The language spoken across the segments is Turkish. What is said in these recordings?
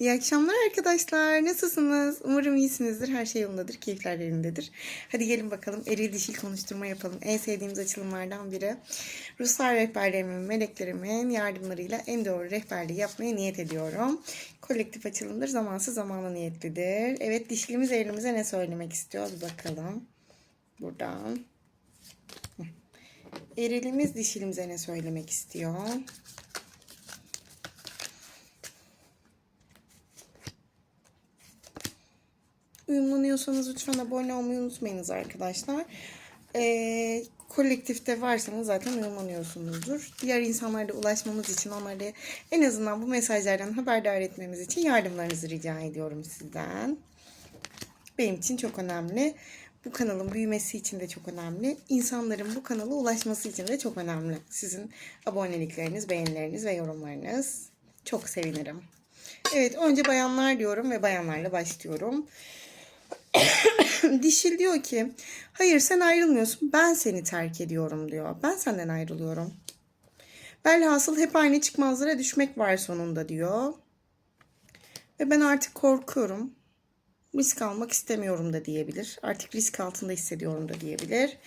İyi akşamlar arkadaşlar. Nasılsınız? Umarım iyisinizdir. Her şey yolundadır. Keyifler yerindedir. Hadi gelin bakalım eril dişil konuşturma yapalım. En sevdiğimiz açılımlardan biri. Ruslar rehberlerimin, meleklerimin yardımlarıyla en doğru rehberliği yapmaya niyet ediyorum. Kolektif açılımdır. Zamansız zamana niyetlidir. Evet dişilimiz erilimize ne söylemek istiyor? Bakalım. Buradan. Erilimiz dişilimize ne söylemek istiyor? Uyumlanıyorsanız lütfen abone olmayı unutmayınız arkadaşlar. Ee, kolektifte varsanız zaten uyumlanıyorsunuzdur. Diğer insanlara ulaşmamız için onları en azından bu mesajlardan haberdar etmemiz için yardımlarınızı rica ediyorum sizden. Benim için çok önemli. Bu kanalın büyümesi için de çok önemli. İnsanların bu kanala ulaşması için de çok önemli. Sizin abonelikleriniz, beğenileriniz ve yorumlarınız. Çok sevinirim. Evet önce bayanlar diyorum ve bayanlarla başlıyorum. Dişil diyor ki hayır sen ayrılmıyorsun ben seni terk ediyorum diyor. Ben senden ayrılıyorum. Velhasıl hep aynı çıkmazlara düşmek var sonunda diyor. Ve ben artık korkuyorum. Risk almak istemiyorum da diyebilir. Artık risk altında hissediyorum da diyebilir.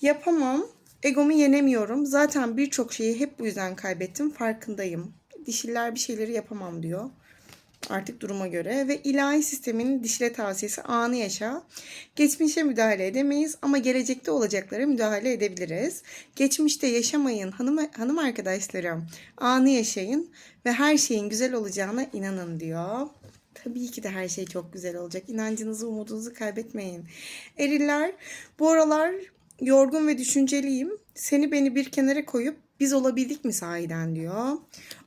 Yapamam. Egomu yenemiyorum. Zaten birçok şeyi hep bu yüzden kaybettim. Farkındayım. Dişiller bir şeyleri yapamam diyor artık duruma göre ve ilahi sistemin dişile tavsiyesi anı yaşa. Geçmişe müdahale edemeyiz ama gelecekte olacaklara müdahale edebiliriz. Geçmişte yaşamayın hanım, hanım arkadaşlarım. Anı yaşayın ve her şeyin güzel olacağına inanın diyor. Tabii ki de her şey çok güzel olacak. İnancınızı, umudunuzu kaybetmeyin. Eriller, bu aralar yorgun ve düşünceliyim. Seni beni bir kenara koyup biz olabildik mi sahiden diyor.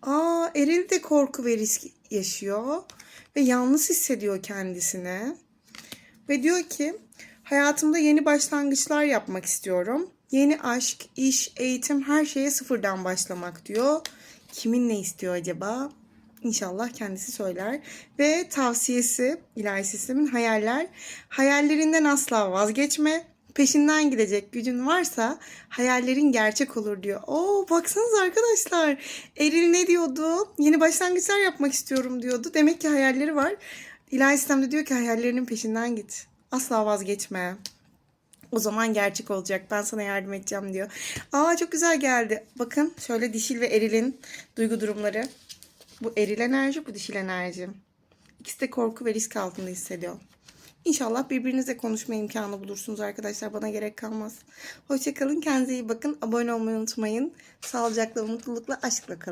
Aa Eril de korku ve risk yaşıyor ve yalnız hissediyor kendisini. Ve diyor ki hayatımda yeni başlangıçlar yapmak istiyorum. Yeni aşk, iş, eğitim her şeye sıfırdan başlamak diyor. Kimin ne istiyor acaba? İnşallah kendisi söyler. Ve tavsiyesi ilahi sistemin hayaller. Hayallerinden asla vazgeçme peşinden gidecek gücün varsa hayallerin gerçek olur diyor. Oo baksanız arkadaşlar Eril ne diyordu? Yeni başlangıçlar yapmak istiyorum diyordu. Demek ki hayalleri var. İlahi sistemde diyor ki hayallerinin peşinden git. Asla vazgeçme. O zaman gerçek olacak. Ben sana yardım edeceğim diyor. Aa çok güzel geldi. Bakın şöyle dişil ve erilin duygu durumları. Bu eril enerji, bu dişil enerji. İkisi de korku ve risk altında hissediyor. İnşallah birbirinizle konuşma imkanı bulursunuz arkadaşlar. Bana gerek kalmaz. Hoşçakalın. Kendinize iyi bakın. Abone olmayı unutmayın. Sağlıcakla, mutlulukla, aşkla kalın.